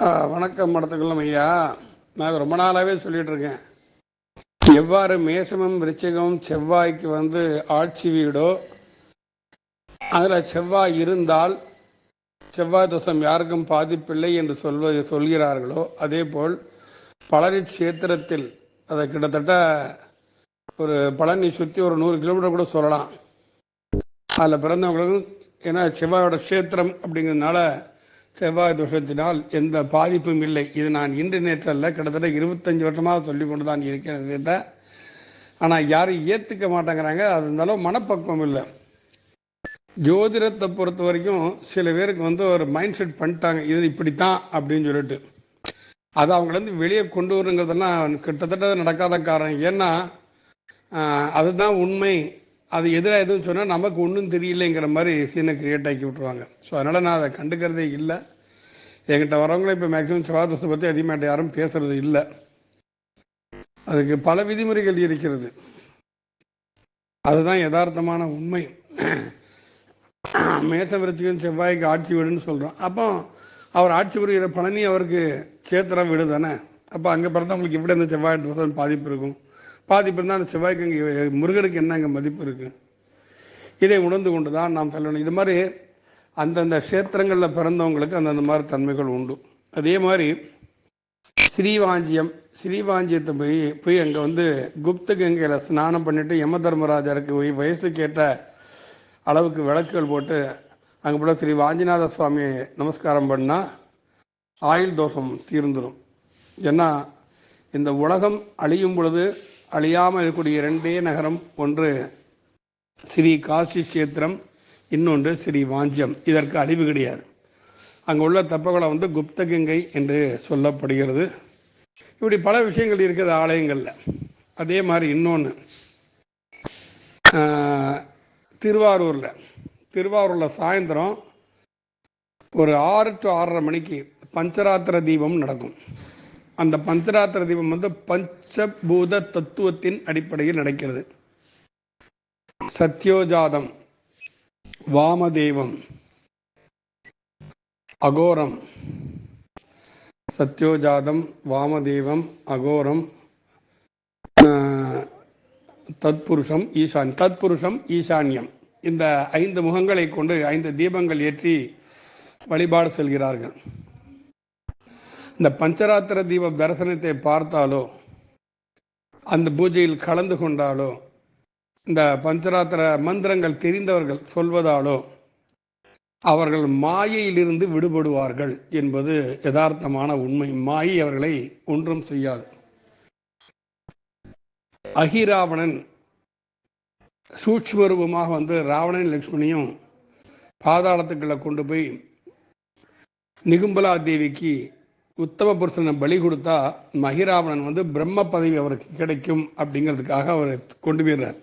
ஆ, வணக்கம் மடத்துக்குள்ளம் ஐயா. நான் ரொம்ப நாளாகவே சொல்லிட்டு இருக்கேன் எவ்வாறு மேசமும் விருச்சிகம் செவ்வாய்க்கு வந்து ஆட்சி வீடோ அதில் செவ்வாய் இருந்தால் செவ்வாய் தோஷம் யாருக்கும் பாதிப்பில்லை என்று சொல்வது சொல்கிறார்களோ அதே போல் பழனி கஷேத்திரத்தில் அதை கிட்டத்தட்ட ஒரு பழனி சுற்றி ஒரு நூறு கிலோமீட்டர் கூட சொல்லலாம். அதில் பிறந்தவங்களுக்கும் ஏன்னா செவ்வாயோட க்ஷேத்திரம் அப்படிங்கிறதுனால செவ்வாய் தோஷத்தினால் எந்த பாதிப்பும் இல்லை. இது நான் இன்று அல்ல கிட்டத்தட்ட இருபத்தஞ்சு வருஷமாக சொல்லி கொண்டு தான் இருக்கிறது ஆனால் யாரும் ஏற்றுக்க மாட்டேங்கிறாங்க. அது இருந்தாலும் மனப்பக்குவம் இல்லை. ஜோதிடத்தை பொறுத்த வரைக்கும் சில பேருக்கு வந்து ஒரு மைண்ட் செட் பண்ணிட்டாங்க. இது இப்படித்தான் அப்படின்னு சொல்லிட்டு. அதை அவங்களேருந்து வெளியே கொண்டு வரணுங்கிறதெல்லாம் கிட்டத்தட்ட நடக்காத காரணம். ஏன்னா அதுதான் உண்மை. அது எதிராக எதுவும் சொன்னால் நமக்கு ஒன்றும் தெரியலைங்கிற மாதிரி சீனை கிரியேட் ஆக்கி விட்ருவாங்க ஸோ அதனால் நான் அதை கண்டுக்கிறதே இல்லை. என்கிட்ட வரவங்களே இப்போ மேக்ஸிமம் செவ்வாதசை பற்றி அதிகமாக யாரும் பேசுறது இல்லை. அதுக்கு பல விதிமுறைகள் இருக்கிறது. அதுதான் யதார்த்தமான உண்மை. மேச செவ்வாய்க்கு ஆட்சி வீடுன்னு சொல்கிறோம் அப்போ அவர் ஆட்சி புரிகிற பழனி அவருக்கு சேத்திரம் வீடு தானே? அப்போ அங்கே பிறந்தவங்களுக்கு எப்படி அந்த செவ்வாய் பாதிப்பு இருக்கும்? பாதிப்பு இருந்தால் அந்த செவ்வாய்க்கு அங்கே முருகனுக்கு என்ன அங்கே மதிப்பு இருக்குது இதை உணர்ந்து கொண்டு தான் நாம் சொல்லணும். இது மாதிரி அந்தந்த க்ஷேத்திரங்களில் பிறந்தவங்களுக்கு அந்தந்த மாதிரி தன்மைகள் உண்டு. அதே மாதிரி ஸ்ரீவாஞ்சியம் ஸ்ரீவாஞ்சியத்தை போய் போய் அங்கே வந்து குப்த கங்கையில் ஸ்நானம் பண்ணிட்டு யம தர்மராஜருக்கு போய் வயசு கேட்ட அளவுக்கு விளக்குகள் போட்டு அங்கே போல ஸ்ரீ வாஞ்சிநாத சுவாமியை நமஸ்காரம் பண்ணால் ஆயுள் தோஷம் தீர்ந்துடும் ஏன்னா இந்த உலகம் அழியும் பொழுது அழியாமல் இருக்கக்கூடிய இரண்டே நகரம் ஒன்று ஸ்ரீ காசி கஷேத்திரம் இன்னொன்று ஸ்ரீ வாஞ்சம் இதற்கு அழிவு கிடையாது. அங்கே உள்ள தப்பகுளம் வந்து குப்தகங்கை என்று சொல்லப்படுகிறது. இப்படி பல விஷயங்கள் இருக்குது ஆலயங்களில். அதே மாதிரி இன்னொன்று திருவாரூரில். திருவாரூரில் சாயந்தரம் ஒரு ஆறு டு ஆறரை மணிக்கு பஞ்சராத்திர தீபம் நடக்கும். அந்த பஞ்சராத்திர தீபம் வந்து பஞ்சபூத தத்துவத்தின் அடிப்படையில் நடக்கிறது. சத்யோஜாதம். வாமதேவம் அகோரம் சத்யோஜாதம் வாமதேவம் அகோரம் ஆஹ், தத்புருஷம் ஈசான் தத்புருஷம் ஈசான்யம். இந்த ஐந்து முகங்களை கொண்டு ஐந்து தீபங்கள் ஏற்றி வழிபாடு செல்கிறார்கள். இந்த பஞ்சராத்திர தீப தரிசனத்தை பார்த்தாலோ அந்த பூஜையில் கலந்து கொண்டாலோ இந்த பஞ்சராத்திர மந்திரங்கள் தெரிந்தவர்கள் சொல்வதாலோ அவர்கள் மாயையிலிருந்து விடுபடுவார்கள் என்பது யதார்த்தமான உண்மை. மாயை அவர்களை ஒன்றும் செய்யாது. அகிராவணன் சூட்ச்ம ரூபமாக வந்து ராவணன் லக்ஷ்மணியும் பாதாளத்துக்குள்ள கொண்டு போய் நிகும்பலா தேவிக்கு உத்தம புருஷனை பலி கொடுத்தா மகிராவணன் வந்து பிரம்ம பதவி அவருக்கு கிடைக்கும் அப்படிங்கிறதுக்காக அவர் கொண்டு போயிடுறார்.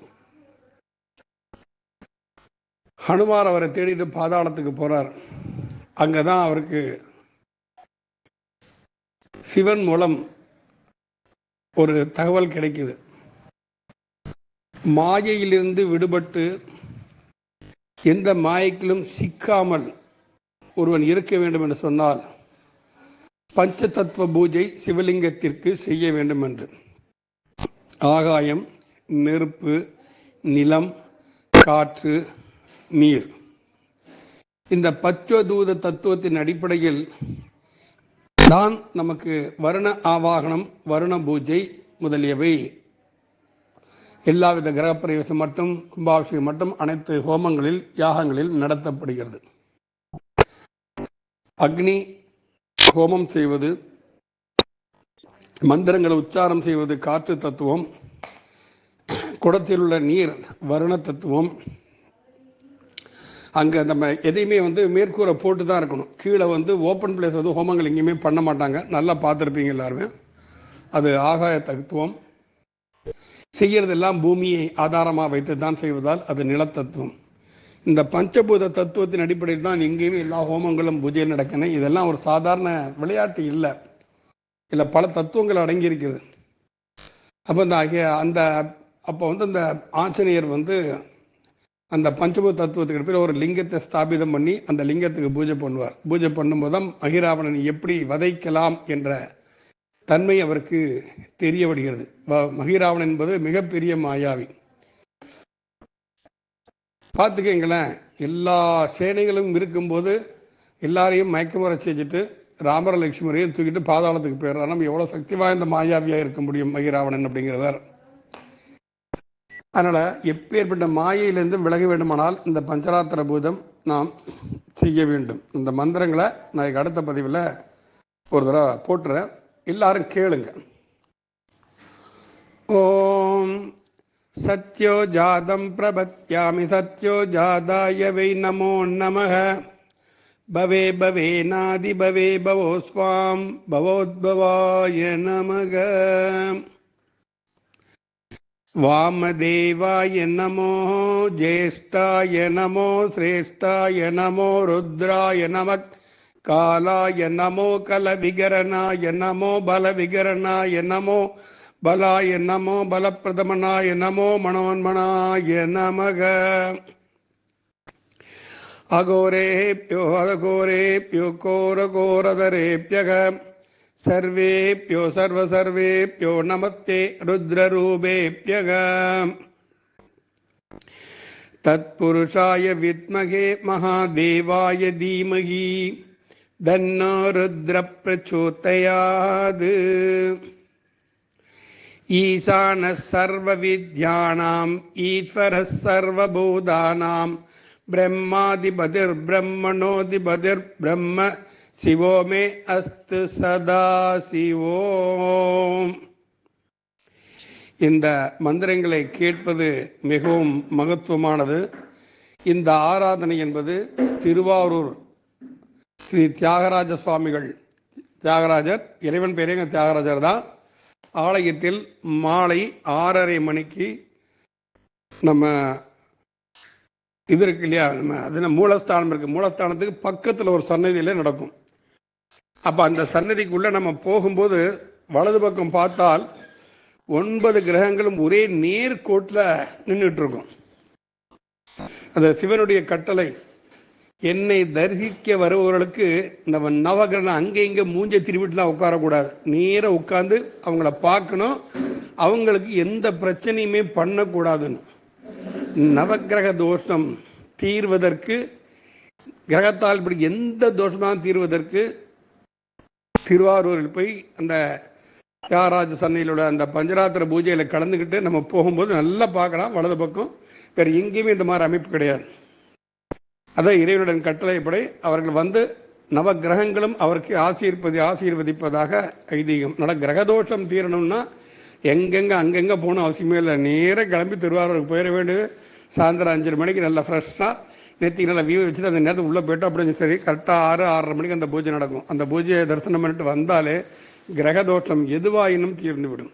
ஹனுமார் அவரை தேடிட்டு பாதாளத்துக்கு போறார். அங்கதான் அவருக்கு சிவன் மூலம் ஒரு தகவல் கிடைக்குது. மாயையிலிருந்து விடுபட்டு எந்த மாயைக்கிலும் சிக்காமல் ஒருவன் இருக்க வேண்டும் என்று சொன்னால் பஞ்ச தத்துவ பூஜை சிவலிங்கத்திற்கு செய்ய வேண்டும் என்று. ஆகாயம் நெருப்பு நிலம் காற்று நீர். இந்த பச்சதூத தத்துவத்தின் அடிப்படையில் தான் நமக்கு வருண ஆவாகனம் வருண பூஜை முதலியவை. எல்லாவித கிரகப்பிரவேசம் மட்டும் கும்பாபிஷேகம் மட்டும் அனைத்து ஹோமங்களில் யாகங்களில் நடத்தப்படுகிறது. அக்னி ஹோமம் செய்வது மந்திரங்களை உச்சாரம் செய்வது காற்று தத்துவம் குடத்தில் உள்ள நீர் வருண தத்துவம் அங்கே நம்ம எதையுமே வந்து மேற்கூரை போட்டு தான் இருக்கணும். கீழே வந்து ஓப்பன் பிளேஸ் வந்து ஹோமங்கள் எங்கேயுமே பண்ண மாட்டாங்க. நல்லா பார்த்துருப்பீங்க எல்லாருமே. அது ஆகாய தத்துவம். செய்யறதெல்லாம் பூமியை ஆதாரமாக வைத்து தான் செய்வதால் அது நிலத்தத்துவம். இந்த பஞ்சபூத தத்துவத்தின் அடிப்படையில் தான் எங்கேயுமே எல்லா ஹோமங்களும் பூஜை நடக்கணும் இதெல்லாம் ஒரு சாதாரண விளையாட்டு இல்லை. இதில் பல தத்துவங்கள் அடங்கியிருக்கிறது. அப்போ இந்த ஆகிய அந்த அப்போ வந்து அந்த ஆஞ்சநேயர் வந்து அந்த பஞ்சபூத தத்துவத்துக்கு பேர் ஒரு லிங்கத்தை ஸ்தாபிதம் பண்ணி அந்த லிங்கத்துக்கு பூஜை பண்ணுவார். பூஜை பண்ணும்போது தான் அகிராவணனை எப்படி வதைக்கலாம் என்ற தன்மை அவருக்கு தெரிய வருகிறது வ- மகிராவணன் என்பது மிகப்பெரிய மாயாவி. பார்த்துக்கங்களேன் எல்லா சேனைகளும் இருக்கும்போது எல்லாரையும் மயக்கமுறை செஞ்சுட்டு ராமர லட்சுமரையும் தூக்கிட்டு பாதாளத்துக்கு போயிடுறார். நம்ம எவ்வளோ சக்தி வாய்ந்த மாயாவியாக இருக்க முடியும் மகிராவணன் அப்படிங்கிறவர். அதனால் எப்பேற்பட்ட மாயையிலிருந்து விலக வேண்டுமானால் இந்த பஞ்சராத்திர பூதம் நாம் செய்ய வேண்டும். இந்த மந்திரங்களை நான் இதுக்கு அடுத்த பதிவில் ஒரு தடவை போட்டுறேன். எல்லாரும் கேளுங்க. ஓம் சத்யோ ஜாதம் பிரபத்யாமி சத்யோ ஜாதாய வை நமோ நமக பவே பவே நாதி பவே பவோ ஸ்வாம் பவோத்பவாய நமக. वामदेवाय नमो ज्येष्ठाय नमो श्रेष्ठाय नमो रुद्राय नमः कालाय नमो कलविगरणाय नमो बलविगरणाय नमो बलाय नमो बलप्रदमनाय नमो मनोन्मनाय नमः अघोरेभ्यो अघोरेभ्यो घोरघोरधरेभ्यः सर्वेभ्यो सर्वसर्वेभ्यो नमस्ते रुद्ररूपेभ्यः तत्पुरुषाय विद्महे महादेवाय धीमहि तन्नो रुद्रप्रचोदयात् ईशानः सर्वविद्यानाम् ईश्वरः सर्वभूतानां ब्रह्मादिपतिर्ब्रह्मणोऽधिपतिर्ब्रह्म சிவோமே அஸ்து சதா சிவோம் இந்த மந்திரங்களை கேட்பது மிகவும் மகத்துவமானது. இந்த ஆராதனை என்பது திருவாரூர் ஸ்ரீ தியாகராஜ சுவாமிகள் தியாகராஜர் இறைவன் பேரே தியாகராஜர் தான். ஆலயத்தில் மாலை ஆறரை மணிக்கு நம்ம இது இருக்கு இல்லையா? நம்ம அது மூலஸ்தானம் இருக்கு. மூலஸ்தானத்துக்கு பக்கத்தில் ஒரு சன்னதியில் நடக்கும். அப்போ அந்த சன்னதிக்குள்ளே நம்ம போகும்போது வலது பக்கம் பார்த்தால் ஒன்பது கிரகங்களும் ஒரே நேர்கோட்டில் நின்றுட்டு இருக்கும் அந்த சிவனுடைய கட்டளை என்னை தரிசிக்க வருபவர்களுக்கு இந்த நவகிரகம் அங்கே இங்கே மூஞ்ச திருவிட்டுலாம் உட்காரக்கூடாது. நேராக உட்காந்து அவங்கள பார்க்கணும். அவங்களுக்கு எந்த பிரச்சனையுமே பண்ணக்கூடாதுன்னு. நவக்கிரக தோஷம் தீர்வதற்கு கிரகத்தால் இப்படி எந்த தோஷமாக தீர்வதற்கு திருவாரூரில் போய் அந்த தியாகராஜ சன்னையிலோட அந்த பஞ்சராத்திர பூஜையில் கலந்துக்கிட்டு நம்ம போகும்போது நல்லா பார்க்கலாம் வலது பக்கம். வேறு எங்கேயுமே இந்த மாதிரி அமைப்பு கிடையாது. அதான் இறைவனுடன் கட்டளைப்படி அவர்கள் வந்து நவ கிரகங்களும் அவருக்கு ஆசீர்வதி ஆசீர்வதிப்பதாக ஐதீகம். நட கிரகதோஷம் தீரணும்னா எங்கெங்கே அங்கங்கே போகணும் அவசியமே இல்லை. நேராக கிளம்பி திருவாரூருக்கு போயிட வேண்டியது. சாயந்தரம் அஞ்சரை மணிக்கு நல்லா ஃப்ரெஷ்ஷாக நேற்றுக்கு நல்லா வியூ வச்சுட்டு அந்த நேரத்துக்கு உள்ளே போயிட்டோம். அப்படின்னு சரி கரெக்டாக ஆறு ஆறரை மணிக்கு அந்த பூஜை நடக்கும். அந்த பூஜையை தரிசனம் பண்ணிட்டு வந்தாலே கிரகதோஷம் எதுவாயினும் தீர்ந்துவிடும்.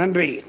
நன்றி.